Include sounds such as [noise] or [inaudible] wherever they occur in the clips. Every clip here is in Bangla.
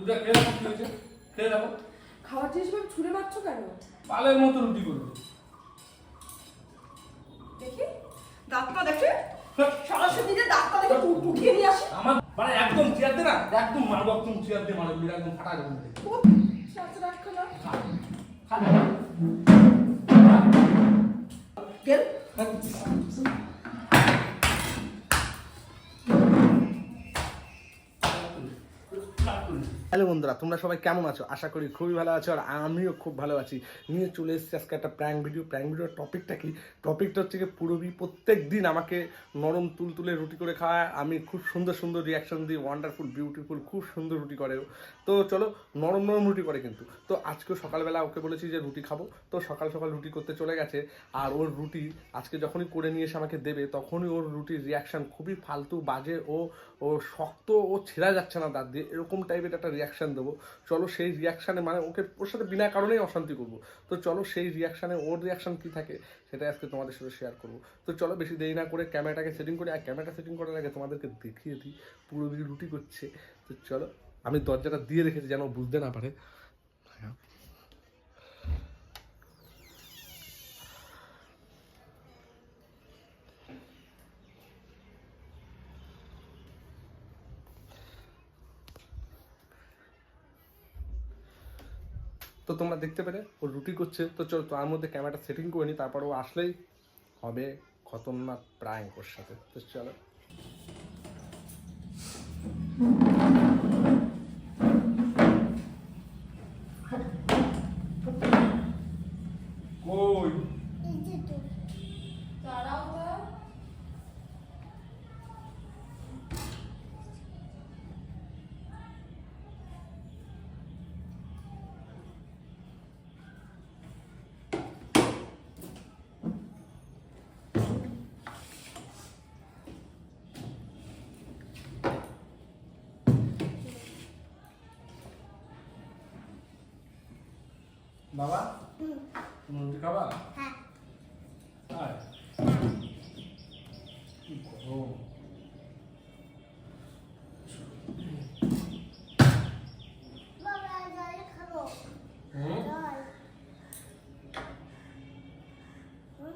যা খেয়ে দেখো কি হয়েছে? খেয়ে দেখো খাওয়ার জিনিস ভাবে ছুঁড়ে মারছো কেন? পালের মতো রুটি করবে দেখি। দাঁতটা দেখে। সরাসরি যে দাঁতটা দেখে উঠিয়ে নিয়ে আসি। আমার মানে একদম চেয়ার দে না একদম মারবো একদম চেয়ার মারবো একদম ফাটা যাবে ও, সাথে রাখো না। গেল। হ্যালো বন্ধুরা, তোমরা সবাই কেমন আছো? আশা করি খুবই ভালো আছো আর আমিও খুব ভালো আছি। নিয়ে চলে এসেছি আজকে একটা প্র্যাঙ্ক ভিডিও প্র্যাঙ্ক ভিডিওর টপিকটা কি? টপিকটা হচ্ছে কি পুরবি প্রত্যেক দিন আমাকে নরম তুলতুলে রুটি করে খাওয়ায়। আমি খুব সুন্দর সুন্দর রিয়াকশন দিই ওয়ান্ডারফুল বিউটিফুল খুব সুন্দর রুটি করে। তো চলো, নরম নরম রুটি করে কিন্তু। তো আজকেও সকালবেলা ওকে বলেছি যে রুটি খাব। তো সকাল সকাল রুটি করতে চলে গেছে আর ওর রুটি আজকে যখনই করে নিয়ে এসে আমাকে দেবে, তখনই ওর রুটির রিয়াকশন খুবই ফালতু, বাজে ও ও শক্ত, ও ছেঁড়া যাচ্ছে না দাঁত দিয়ে। এরকম টাইপের একটা রিয়াকশন দেবো। চলো সেই রিয়াকশানে মানে ওকে, ওর সাথে বিনা কারণেই অশান্তি করব। তো চলো সেই রিয়াকশানে ওর রিয়াকশান কী থাকে সেটা আজকে তোমাদের সাথে শেয়ার করব। তো চলো বেশি দেরি না করে ক্যামেরাটাকে সেটিং করি। আর ক্যামেরাটা সেটিং করার আগে তোমাদেরকে দেখিয়ে দিই, পুরো দিকে রুটি করছে। তো চলো, আমি দরজাটা দিয়ে রেখেছি যেন বুঝতে না পারে। তো তোমরা দেখতে পেলে, ও রুটি করছে। তো চলো তার মধ্যে ক্যামেরাটা সেটিং করে নি তারপর ও আসলেই হবে খতরনাক প্রায় ওর সাথে। তো চলো। বাবা তুমি রুটি খাবা হ্যাঁ আয় কি গরম বাবা জল খাব হুম জল হুম?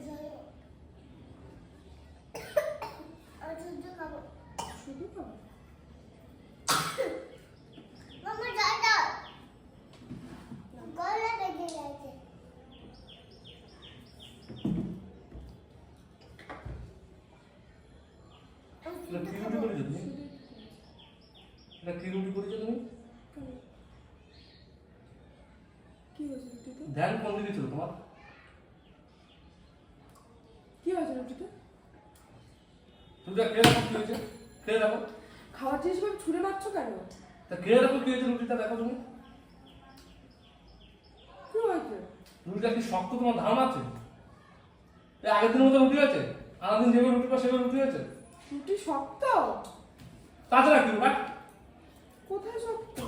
জল আর দুধ খাব শুধু খাব? মামা জল দাও গলা বেঁধে গেছে এটা কি রুটি করেছ তুমি এটা কি রুটি করেছ তুমি? ধ্যান কোন দিকে ছিল তোমার। কি হয়েছে রুটিতে তুমি যা খেয়ে দেখো কি হয়েছে। খেয়ে দেখো। খাওয়ার জিনিস ভাবে ছুঁড়ে মারছো কেন? তা খেয়ে দেখো কি হয়েছে রুটিটা দেখো তুমি। কি হয়েছে? রুটিটা কি শক্ত তোমার ধারণা আছে? এই আগের দিনের মতো রুটি হয়েছে? আগের দিন যেভাবে রুটি পায় সেভাবে রুটি হয়েছে? রুটি শক্ত? তাছাড়া কি ভাই কোথায় শক্ত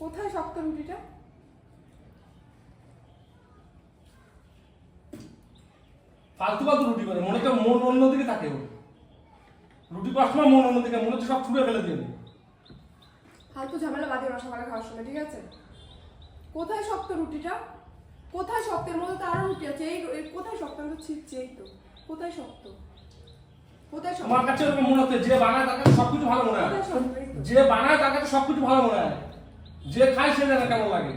কোথায় শক্ত রুটিটা ফালতু ফালতু রুটি করে। মনে হচ্ছে মন অন্যদিকে থাকে ওর রুটি করার সময় মন অন্যদিকে। মনে হচ্ছে সব ছুঁড়ে ফেলে দিয়ে। ফালতু ঝামেলা বাদে না সকালে খাওয়ার সময় ঠিক আছে? কোথায় শক্ত রুটিটা? কোথায় শক্তের মধ্যে তো আরও রুটি আছে? এই কোথায় শক্ত? আমি তো ছিটছি এই তো। কোথায় শক্ত? কোথায় শক্ত? আমার কাছে ওরকম মনে হচ্ছে যে বানায় তার কাছে সবকিছু ভালো মনে হয়। যে বানায় তার কাছে সবকিছু ভালো মনে হয়। যে খায় সে জানে কেমন লাগে।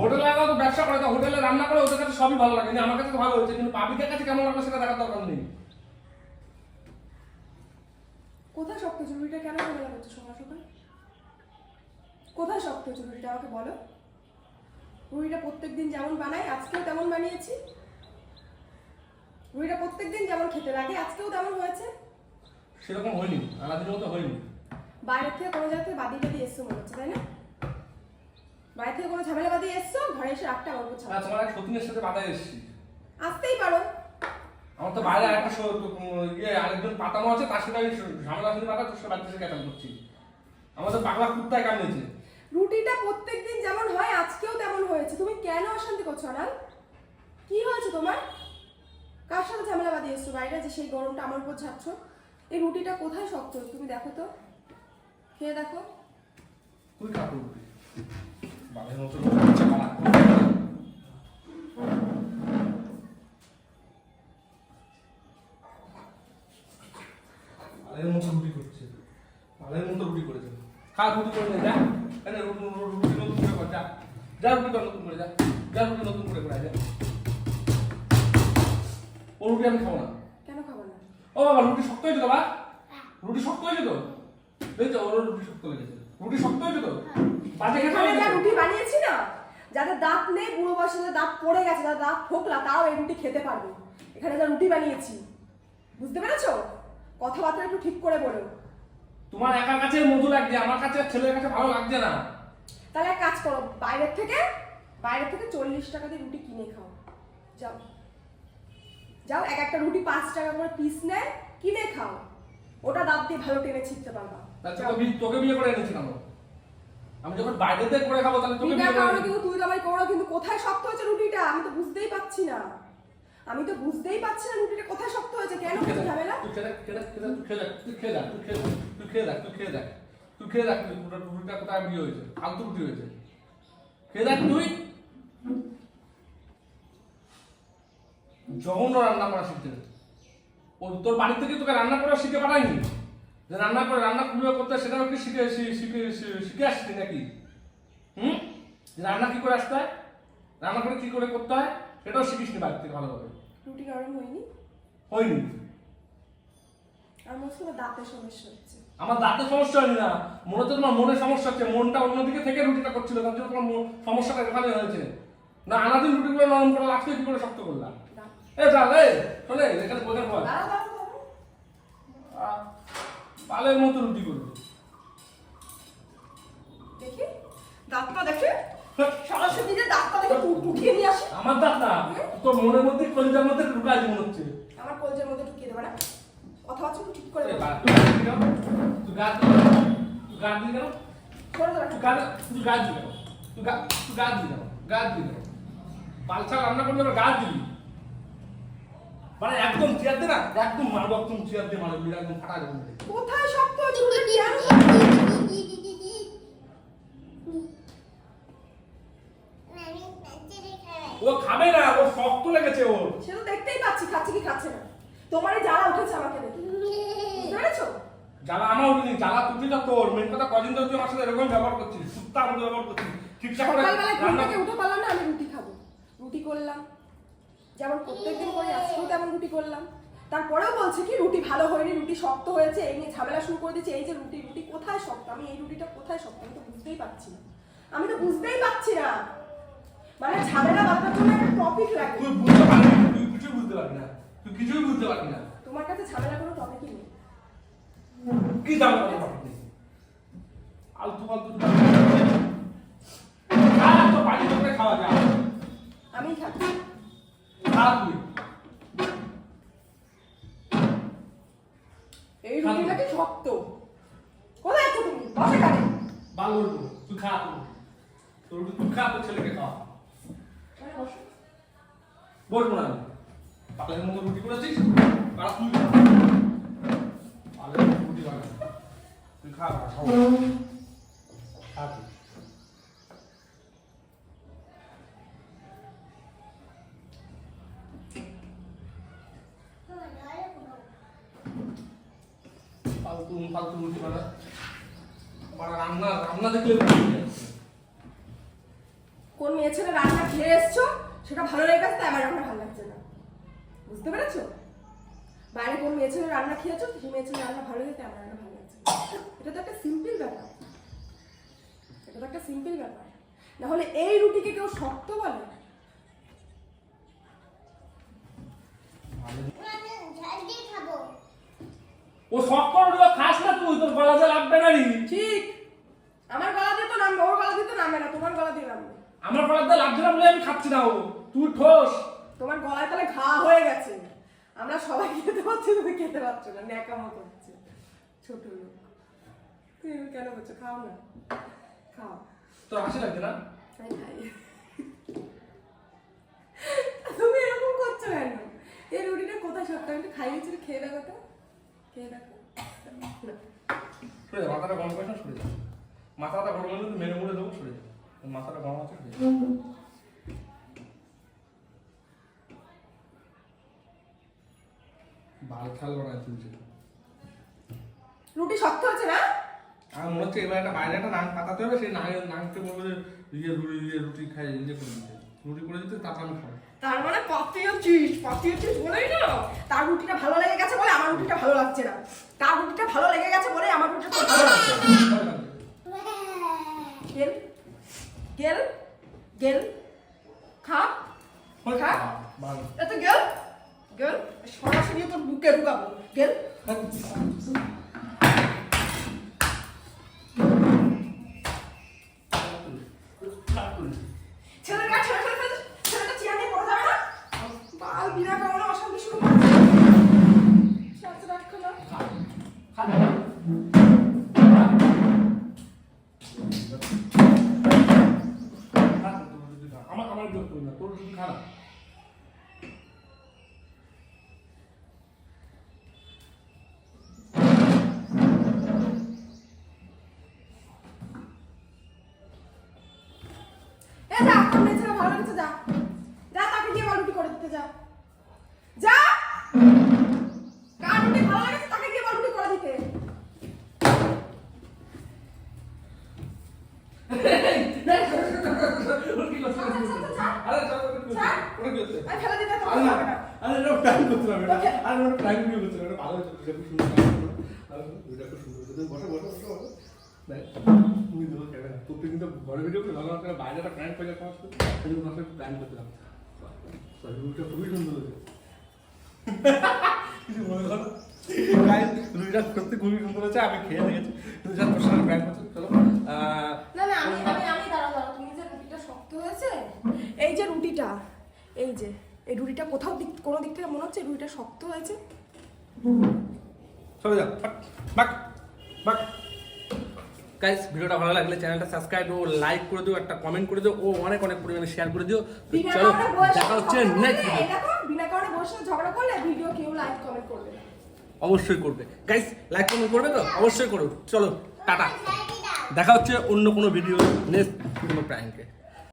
হোটেলে তো ব্যবসা করে তো হোটেলে রান্না করে ওদের কাছে সবই ভালো লাগে। কিন্তু আমার কাছে তো ভালো হয়েছে কিন্তু পাবলিকের কাছে কেমন লাগল সেটা দেখার দরকার নেই। কোথায় শক্ত চুরিটা কেন ঝামেলা করছ সকাল সকাল? কোথায় শক্ত চুরিটা আমাকে বলো। রুইটা প্রত্যেকদিন যেমন বানাই আজকেও তেমন বানিয়েছি। রুইটা প্রত্যেকদিন যেমন খেতে লাগে আজকেও তেমন হয়েছে। সেরকম হয়নি আলাদিনের মতো হয়নি। বাইরের থেকে কোনো জায়গা থেকে বাদি বাদি এসছো মনে হচ্ছে তাই না? বাইরে থেকে কোনো ঝামেলা বাদি এসছো? ঘরে এসে আমার উপর আর ছাড়া তোমার এক সতীনের সাথে বাধায় এসেছি। আসতেই পারো। আমার তো বাইরে একটা ইয়ে আরেকজন পাতানো আছে তার সাথে আমি ঝামেলা শুনে পাতা তোর সাথে বাড়িতে এসে ক্যাটাল করছি। আমাদের পাগলা কুত্তায় কামড়েছে রুটিটা প্রত্যেকদিন যেমন হয় আজকেও তেমন হয়েছে। তুমি কেন অশান্তি করছ না কি হয়েছে তোমার? কার সাথে ঝামেলা বাঁধিয়ে এসছো? বাইরে যে সেই গরমটা আমার উপর ছাড়ছ। এই রুটিটা কোথায় শক্ত? তুমি দেখো তো। খেয়ে দেখো। তুই খা বালের মতো। বালের মতো রুটি করছে বালের মতো রুটি করেছে খা রুটি করে যা এনে রুটি নতুন করে কর যা যা রুটি কর নতুন করে যা যা রুটি নতুন করে করে যা ও রুটি আমি খাব না কেন খাব না ও বাবা রুটি শক্ত হয়েছে তো বাবা রুটি শক্ত হয়েছে তো দেখছ ওর রুটি শক্ত লেগেছে রুটি শক্ত হয়েছে তো এখানে যা রুটি বানিয়েছি না যাদের দাঁত নেই বুড়ো বয়সে যাদের দাঁত পড়ে গেছে যাদের দাঁত ফোকলা তাও এই রুটি খেতে পারবে। এখানে যা রুটি বানিয়েছি। বুঝতে পেরেছ? কথাবার্তা একটু ঠিক করে বলো। তোমার একার কাছে মধু লাগছে আমার কাছে ছেলের কাছে ভালো লাগছে না। তাহলে এক কাজ করো বাইরের থেকে বাইরের থেকে চল্লিশ টাকা দিয়ে রুটি কিনে খাও। যাও। যাও এক একটা রুটি পাঁচ টাকা করে পিস নেয় কিনে খাও। ওটা দাঁত দিয়ে ভালো টেনে ছিটতে পারবা। তোকে বিয়ে- করে এনেছি কেন আমি যখন বাইরে থেকে করে খাব তাহলে। কিন্তু তুই করো কিন্তু কোথায় শক্ত হয়েছে রুটিটা আমি তো বুঝতেই পাচ্ছি না আমি তো বুঝতেই পারছি না রুটিটা কোথায় শক্ত হয়েছে কেন কিছু ঝামেলা তুই খেয়ে দেখ, তুই খেয়ে দেখ, তুই খেয়ে দেখ, তুই খেয়ে দেখ, তুই খেয়ে দেখ, তুই খেয়ে দেখ, তুই খেয়ে দেখ, রুটিটা- কোথায় বিয়ে হয়েছে, ফালতু রুটি হয়েছে। খেয়ে দেখ তুই। জঘন্য রান্না করা শিখতে ও তোর বাড়ি থেকে তোকে রান্না করা শিখে পাঠায়নি রান্না করে রান্না কীভাবে করতে সেটাও কি শিখে শিখে শিখে আসছি নাকি? হুম? রান্না কি করে আসতে হয়? রান্না করে কি করে করতে হয়? সেটাও শিখিস নি বাড়ি থেকে ভালোভাবে। রুটি নরম হয়নি? হয়নি। আমার দাঁতের সমস্যা হয়নি না। মনে হচ্ছে তোমার মনের সমস্যা হচ্ছে। মনটা অন্যদিকে থেকে রুটিটা করছিল তার জন্য তোমার সমস্যাটা এখানে হয়েছে। না আনাদিন রুটিগুলো নরম করে আজকে কি করে শক্ত করলাম? এ চল এ শোনে এখানে বোঝার পর আহ, মতো রুটি করব দেখি দাঁতটা দেখে সরাসরি যে দাঁতটা দেখে উঠিয়ে নিয়ে আসি আমার তোর মনের মধ্যে কলিজার মধ্যে ঢুকাই মনে হচ্ছে আমার কলজের মধ্যে ঢুকিয়ে দেবে না একটু ঠিক করে তুই গাছ দিলি? তুই গাছ দিলি কেন? তুই গাছ দিলি কেন? সরে দাঁড়া। তুই গাছ দিলি কেন? তুই গা- তুই গাছ দিলি কেন? গাছ দিলি কেন? রান্না করলে গাছ দিবি মানে একদম চেয়ার দে না একদম মারবো একদম চেয়ার দিয়ে মারবি একদম ফাটা দেবো কোথায় শক্ত চিড়ি খাই ও খাবে না ও শক্ত লেগেছে ওর। সে তো দেখতেই পাচ্ছি খাচ্ছে কি খাচ্ছে না। তোমারই জ্বালা উঠেছে আমাকে দেখে। বুঝতে জ্বালা আমার উঠেনি জ্বালা তুই তো তোর। মেন কথা কদিন ধরে তুই আমার সাথে এরকম ব্যবহার করছিস সুত্তা মতো ব্যবহার করছিস। ঠিকঠাক করে সকালবেলা ঘুম থেকে উঠে পারলাম না আমি রুটি খাব। রুটি করলাম যেমন প্রত্যেকদিন করি আজকেও তেমন রুটি করলাম। তারপরেও বলছে কি রুটি ভালো হয়নি রুটি শক্ত হয়েছে এই নিয়ে ঝামেলা শুরু করে দিয়েছে এই যে রুটি রুটি কোথায় শক্ত? আমি এই রুটিটা কোথায় শক্ত? আমি তো বুঝতেই পারছি না। আমি তো বুঝতেই পারছি না। মানে ঝামেলা বাঁধার জন্য একটা টপিক লাগে তুই বুঝতে পারবি না, তুই কিছুই বুঝতে পারবি না। তুই কিছুই বুঝতে পারবি না। তোমার কাছে ঝামেলা কোনো টপিকই নেই। কি দাম কত পাবি আলতু ফালতু খা তো বাড়ি করে খাওয়া যায়। আমি খাচ্ছি। তুই এই রুটি নাকি শক্ত? কোথায় আছো তুমি? বসে কাটে ভালো তুই খা তোর তুই খা তোর ছেলেকে খাওয়া। বলব না পালের মতো রুটি করেছিস? আর তুই খা। রুটি বানা তুই খা খা রান্না রান্না দেখলে। কোন মেয়ে ছেলে রান্না খেয়ে এসছো? সেটা ভালো লেগে গেছে তাই আমার এখন ভালো লাগছে না। বুঝতে পেরেছ? বাইরে কোন মেয়ে ছেলে রান্না খেয়েছো? সেই মেয়ে ছেলে রান্না ভালো লেগে আমার এখন ভালো লাগছে এটা তো একটা সিম্পল ব্যাপার। এটা তো একটা সিম্পল ব্যাপার। না হলে এই রুটিকে কেউ শক্ত বলে? আমি খাব? ও শখ করে খাস না তুই তোর গলা যে লাগবে না রে ঠিক। আমার গলা দিয়ে তো নামবে ওর গলা দিয়ে তো নামবে না তোমার গলা দিয়ে নামবে। আমার গলাতে লাগছে না বলে আমি খাচ্ছি না ও। তুই ঠোস। তোমার গলায় তাহলে ঘা হয়ে গেছে। আমরা সবাই খেতে পাচ্ছি তুমি খেতে পারছ না ন্যাকা মতো হচ্ছে ছোট লোক। তুমি কেন করছ? খাও না। খাও। তোর হাসি লাগছে না? আমি খাই। তুমি খাইয়েছি খেয়ে দেখো তো খেয়ে দেখো না সরে যা মাথাটা গরম করে না সরে যা। মাথাটা গরম হলে মেরে মুড়ে দেবো সরে যা। মাথাটা গরম আছে সরে যা। বাল খেল বানায় তুলছে। রুটি শক্ত হচ্ছে না? আমার মনে হচ্ছে এবার একটা বাইরে একটা নাং পাতাতে হবে সেই নাঙের নাংকে বলবে যে ইয়ে রুটি ইয়ে রুটি খাই ইয়ে করে দিতে। রুটি করে দিতে তারপর আমি খাব। তার মানে পাতিয়েছিস পাতিয়েছিস বলেই না। তার রুটিটা ভালো লেগে গেছে বলে আমার রুটিটা ভালো লাগছে না। তার রুটিটা ভালো লেগে গেছে বলে আমার রুটিটা ভালো লাগছে গেল। গেল। গেল। খা। খা। ভালো এত গেল। গেল। সরাসরি তোর বুকে ঢুকাবো। গেল। করি না তোর রুটি খারাপ? যা যা। তাকে দিয়ে বল করে দিতে যা। যা! এটা। আরে এটা ভালো হয়েছে, এটা খুব সুন্দর। খুব। তুমি বসো, বসো, বসো, বসো। তুমি দেবো ক্যামেরা। তোর তো কিন্তু ঘরে video করে ভালো বাইরে একটা prank করে খাওয়াস তো। এই জন্য তোমার সাথে করছিলাম। রুটিটা খুবই সুন্দর হয়েছে। [laughs] কিছু মনে করো। Guys, খুবই সুন্দর হয়েছে, আমি খেয়ে দেখেছি। তুমি যা তোর সাথে prank করছ, চলো। আহ, না না আমি আমি আমি দাঁড়াও দাঁড়াও তুমি যে রুটিটা শক্ত হয়েছে এই যে রুটিটা এই যে এই রুটিটা কোথাও দিক কোনো দিক থেকে মনে হচ্ছে রুটিটা শক্ত হয়েছে? চলে যাও বাক বাক। গাইস ভিডিওটা ভালো লাগলে চ্যানেলটা সাবস্ক্রাইব ও লাইক করে দিও একটা কমেন্ট করে দিও ও অনেক অনেক পরিমাণে শেয়ার করে দিও। তো চলো দেখা হচ্ছে নেক্সট ভিডিও বিনা কারণে বসে ঝগড়া করলে ভিডিও কেউ লাইক কমেন্ট করবে অবশ্যই করবে। গাইস লাইক কমেন্ট করবে তো? অবশ্যই করো। চলো টাটা। দেখা হচ্ছে অন্য কোনো ভিডিও নেক্সট কোনো প্র্যাঙ্কে